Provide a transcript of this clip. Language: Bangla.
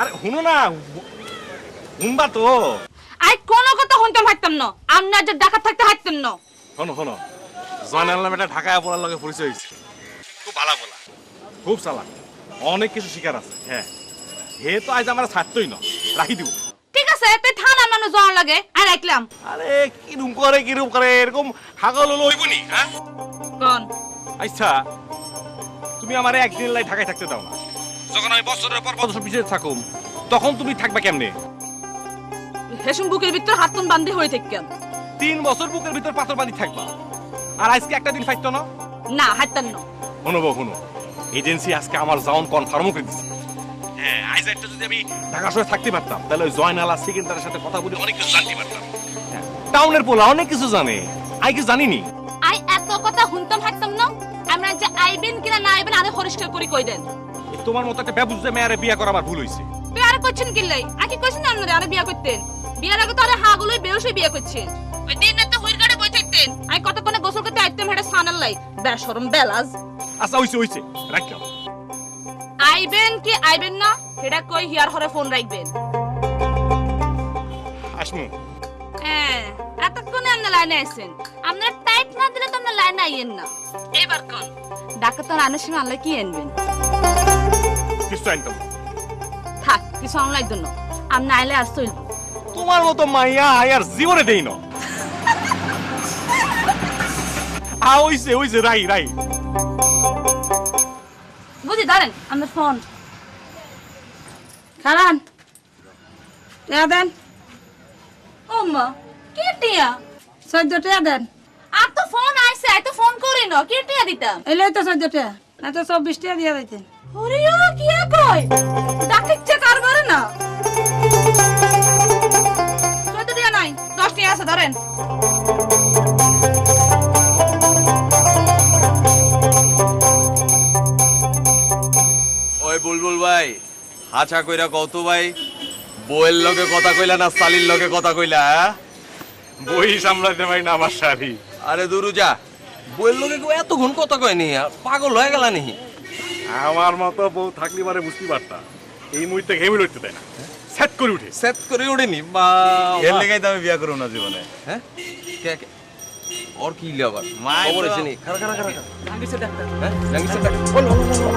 আরে শুনো না শুনবা তো। আই কোনো কথা শুনতাম হাঁটতাম না। আপনার যে ডাকাত থাকতে হাঁটতেন না। শোনো শোনো। জয়নাল নামে একটা ঢাকায় পড়ার লগে পরিচয় হয়েছে। খুব ভালো বলা। খুব চালাক অনেক কিছু শিকার আছে হ্যাঁ। হে তো আজ আমার ছাড়তই না রাখি দিব। ঠিক আছে তুই থানার মানুষ যাওয়ার লাগে আর রাখলাম। আরে কিরম করে কিরম করে এরকম হাগল হলো হইবনি হ্যাঁ? কোন? আচ্ছা তুমি আমার একদিন লাই ঢাকায় থাকতে দাও না। যখন আমি বছরের পর বছর পিছিয়ে থাকুম তখন তুমি থাকবা কেমনে? হেসুম বুকের ভিতর হাত তুন বান্ধে হয়ে থাকেন তিন বছর বুকের ভিতর পাথর বাঁধি থাকবা। আর আজকে একটা দিন ফাইতো না? না হাঁটতেন না। শুনো বউ শুনো। এজেন্সি আজকে আমার জাউন কনফার্মও করে দিচ্ছে হ্যাঁ আজ একটা যদি আমি ঢাকা শহরে থাকতে পারতাম তাহলে ওই জয়নালা সেকেন্ডারের সাথে কথা বলে অনেক কিছু জানতে পারতাম। হ্যাঁ, টাউনের পোলা অনেক কিছু জানে। আই কিছু জানিনি? আই এত কথা শুনতাম হাঁটতাম না। আমরা যে আইবেন কিনা না আইবেন আরে পরিষ্কার করে কই দেন? তোমার মতো একটা ব্যবুঝে মেয়ারে বিয়ে করা আমার ভুল তুই আরে করছেন কি লাই? আকি কইছেন না আপনারা? আরে বিয়া করতেন। বিয়ার আগে তো আরে হাগুলোই বেউসে বিয়া করছে ওই দিন রাতে হুইর গাড়ে বই থাকতেন। আই কতক্ষণে গোসল করতে আইতেম হেটা সানার লাই? বেশরম বেলাজ। আচ্ছা হইছে হইছে। রাখলাম। আইবেন কি আইবেন না? হেটা কই হিয়ার হরে ফোন রাখবেন। আসমু। হ্যাঁ এতক্ষণে আপনি লাইনে আছেন আপনার টাইট না দিলে তো আপনার লাইনে আইয়েন না। এবার কোন। ডাক্তার আনার সময় আনলে কি আনবেন? কিছু আনতাম। থাক কিছু আইলে আর চলবো। তোমার মতো মাইয়া আই আর জীবনে দেই না। আ হইছে হইছে রাই রাই। বুঝি ধরেন আপনার ফোন খারান টিয়া দেন। ও মা কে টিয়া? চোদ্দ টাকা দেন। আর তো ফোন আইছে আই তো ফোন করি না। কে টিয়া দিতাম? এলে তো চোদ্দ টাকা না তো চব্বিশ টাকা দিয়ে দিতেন। ওরে ও কি কই ডাকিচ্ছে কারবারে না। নাই আছে ধরেন। ওই বুলবুল ভাই হাছা কইরা কত ভাই বইয়ের লগে কথা কইলা না সালির লগে কথা কইলা হ্যাঁ? বই সামলাতে পারি না আমার শাড়ি আরে দুরু যা বইয়ের লগে এতক্ষণ কথা কয় নি আর পাগল হয়ে গেলা নি? আমার মতো বউ থাকলি পারে বুঝতে পারতা। এই মুহূর্তে ঘেমে লড়তে তাই না। সেট করে উঠে। সেট করে উঠেনি। বা এর লেগাই তো আমি বিয়া করব না জীবনে। হ্যাঁ? কে কে? ওর কি হইল আবার? খবর আছে নি খারা খারা খারা জাঙ্গি সে ডাক্তার। হ্যাঁ? জাঙ্গি সে ডাক্তার। বল বল বল।